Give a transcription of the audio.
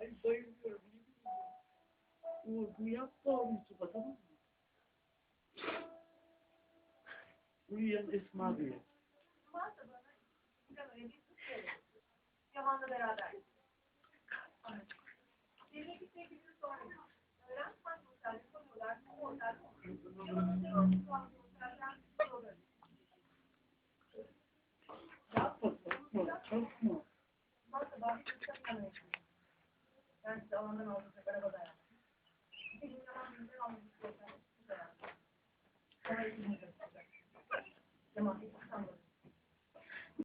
Ay bayılıyorum. O rüya bağımlısı bak tamam mı? Uyuyan Esma diyor. Yaman'la beraber. Birine gitmeye bir gün sonra. Öğren hangi otelde konuyorlar, bu otel Yapma, bazı kısımlar Ben size alandan aldım, arabada yaptım. Bir gün Yaman bizden otel. Sonra ikimiz de. Yaman